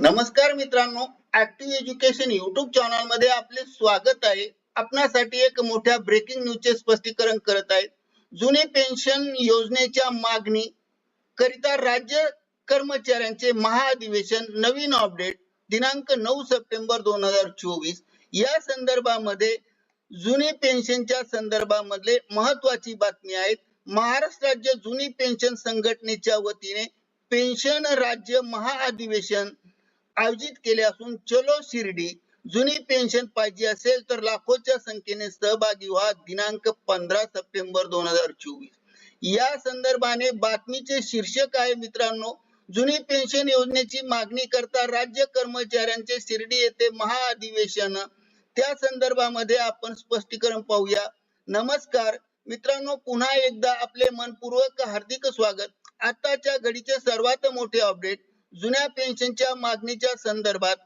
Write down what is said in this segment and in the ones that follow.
नमस्कार मित्रांनो active education YouTube चॅनलमध्ये आपले स्वागत आहे. आपणासाठी एक मोठ्या ब्रेकिंग न्यूजचे स्पष्टीकरण करत आहेत जुने पेन्शन योजनेच्या मागणी करिता राज्य कर्मचाऱ्यांचे महाअधिवेशन नवीन अपडेट दिनांक नऊ सप्टेंबर दोन हजार चोवीस. या संदर्भामध्ये जुनी पेन्शनच्या संदर्भामधले महत्वाची बातमी आहेत. महाराष्ट्र राज्य जुनी पेन्शन संघटनेच्या वतीने पेन्शन राज्य महाअधिवेशन आयोजित केले असून चलो शिर्डी जुनी पेन्शन पाहिजे असेल तर लाखोच्या संख्येने सहभागी व्हा. दिनांक पंधरा सप्टेंबर दोन हजार चोवीस. या संदर्भाने बातमीचे शीर्षक आहे मित्रांनो. जुनी पेन्शन योजनेची मागणी करता राज्य कर्मचाऱ्यांचे शिर्डी येथे महाअधिवेशन. त्या संदर्भामध्ये आपण स्पष्टीकरण पाहूया. नमस्कार. मित्रांनो पुन्हा एकदा आपले मनपूर्वक हार्दिक स्वागत. आताच्या घडीचे सर्वात मोठे अपडेट जुन्या पेन्शनच्या मागणीच्या संदर्भात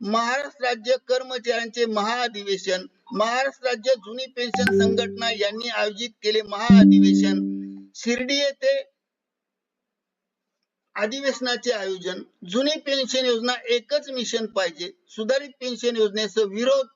महाराष्ट्र राज्य कर्मचाऱ्यांचे महाअधिवेशन महाराष्ट्र राज्य जुनी पेन्शन संघटना यांनी आयोजित केले महाअधिवेशन. शिर्डी येथे अधिवेशनाचे आयोजन. जुनी पेन्शन योजना एकच मिशन पाहिजे. सुधारित पेन्शन योजनेचा विरोध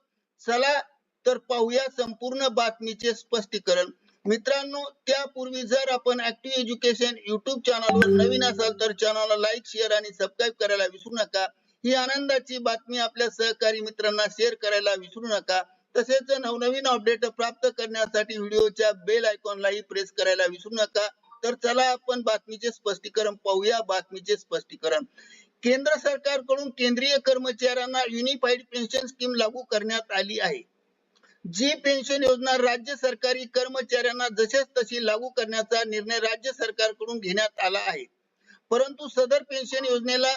चला तर पाहूया संपूर्ण बातमीचे स्पष्टीकरण. मित्रांनो त्यापूर्वी जर आपण ऍक्टिव्ह एज्युकेशन युट्यूब चॅनलवर नवीन असाल तर चॅनलला लाईक शेअर आणि सबस्क्राईब करायला विसरू नका. ही आनंदाची बातमी आपल्या सहकारी मित्रांना शेअर करायला विसरू नका. तसेच नवनवीन अपडेट प्राप्त करण्यासाठी व्हिडिओच्या बेल आयकॉनलाही प्रेस करायला विसरू नका. तर चला आपण बातमीचे स्पष्टीकरण पाहूया. बातमीचे स्पष्टीकरण. केंद्र सरकारकडून केंद्रीय कर्मचाऱ्यांना युनिफाईड पेन्शन स्कीम लागू करण्यात आली आहे. जी पेन्शन योजना राज्य सरकारी कर्मचाऱ्यांना जसेच तशी लागू करण्याचा निर्णय राज्य सरकारकडून घेण्यात आला आहे. परंतु सदर पेन्शन योजनेला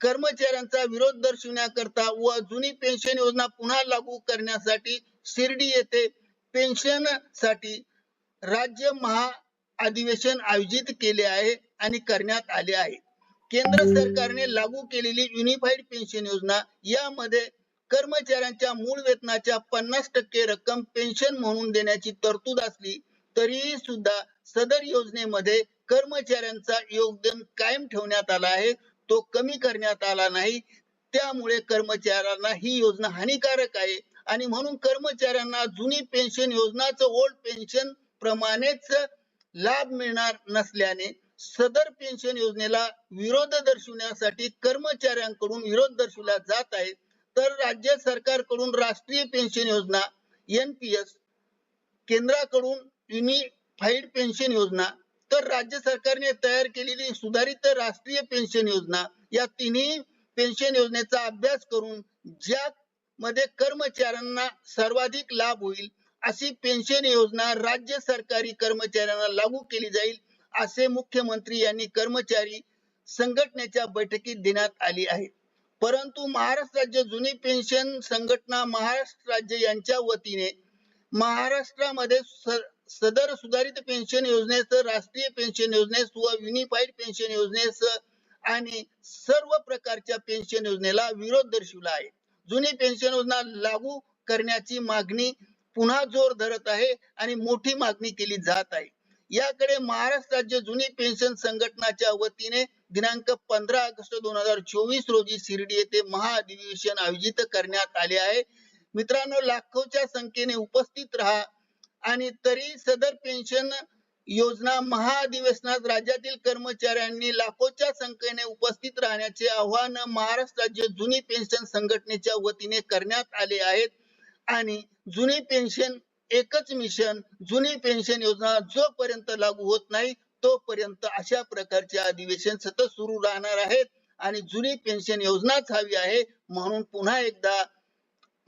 कर्मचाऱ्यांचा विरोध दर्शविण्याकरता व जुनी पेन्शन योजना पुन्हा लागू करण्यासाठी शिर्डी येथे पेन्शनसाठी राज्य महाअधिवेशन आयोजित केले आहे आणि करण्यात आले आहे. केंद्र सरकारने लागू केलेली युनिफाईड पेन्शन योजना यामध्ये कर्मचाऱ्यांच्या मूळ वेतनाच्या पन्नास टक्के रक्कम पेन्शन म्हणून देण्याची तरतूद असली तरीही सुद्धा सदर योजनेमध्ये कर्मचाऱ्यांचा योगदान कायम ठेवण्यात आला आहे. तो कमी करण्यात आला नाही. त्यामुळे कर्मचाऱ्यांना ही योजना हानिकारक आहे. आणि म्हणून कर्मचाऱ्यांना जुनी पेन्शन योजनाच ओल्ड पेन्शन प्रमाणेच लाभ मिळणार नसल्याने सदर पेन्शन योजनेला विरोध दर्शवण्यासाठी कर्मचाऱ्यांकडून विरोध दर्शवला जात आहे. तर राज्य सरकारकडून राष्ट्रीय पेन्शन योजना एनपीएस केंद्राकडून युनिफाईड पेन्शन योजना तर राज्य सरकारने तयार केलेली सुधारित राष्ट्रीय पेन्शन योजना या तिन्ही पेन्शन योजनेचा अभ्यास करून ज्या मध्ये कर्मचाऱ्यांना सर्वाधिक लाभ होईल अशी पेन्शन योजना राज्य सरकारी कर्मचाऱ्यांना लागू केली जाईल असे मुख्यमंत्री यांनी कर्मचारी संघटनेच्या बैठकीत देण्यात आली आहे. परंतु महाराष्ट्र राज्य जुनी पेन्शन संघटना महाराष्ट्र राज्य यांच्या वतीने महाराष्ट्रामध्ये सदर सुधारित पेन्शन योजनेस राष्ट्रीय पेन्शन योजनेस व युनिफाईड पेन्शन योजनेस आणि सर्व प्रकारच्या पेन्शन योजनेला विरोध दर्शविला आहे. जुनी पेन्शन योजना लागू करण्याची मागणी पुन्हा जोर धरत आहे आणि मोठी मागणी केली जात आहे. याकडे महाराष्ट्र राज्य जुनी पेन्शन संघटनाच्या वतीने दिनांक पंधरा ऑगस्ट दोन हजार चोवीस रोजी शिर्डी येथे महाअधिवेशन आयोजित करण्यात आले आहे. मित्रांनो लाखोच्या संख्येने उपस्थित राहा आणि तरी सदर पेन्शन योजना महाअधिवेशनात राज्यातील कर्मचाऱ्यांनी लाखोच्या संख्येने उपस्थित राहण्याचे आव्हान महाराष्ट्र राज्य जुनी पेन्शन संघटनेच्या वतीने करण्यात आले आहेत. आणि जुनी पेन्शन एकच मिशन जुनी पेन्शन योजना जोपर्यंत लागू होत नाही तोपर्यंत अशा प्रकारचे अधिवेशन सतत सुरू राहणार आहेत आणि जुनी पेन्शन योजनाच हवी आहे म्हणून पुन्हा एकदा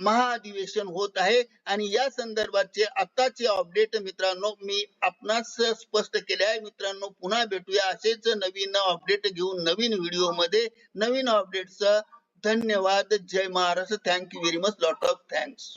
महाअधिवेशन होत आहे. आणि या संदर्भातचे आताचे अपडेट मित्रांनो मी आपणास स्पष्ट केले आहे. मित्रांनो पुन्हा भेटूया असेच नवीन अपडेट घेऊन नवीन व्हिडिओमध्ये नवीन अपडेटचा धन्यवाद. जय Maharashtra. Thank you very much lot of thanks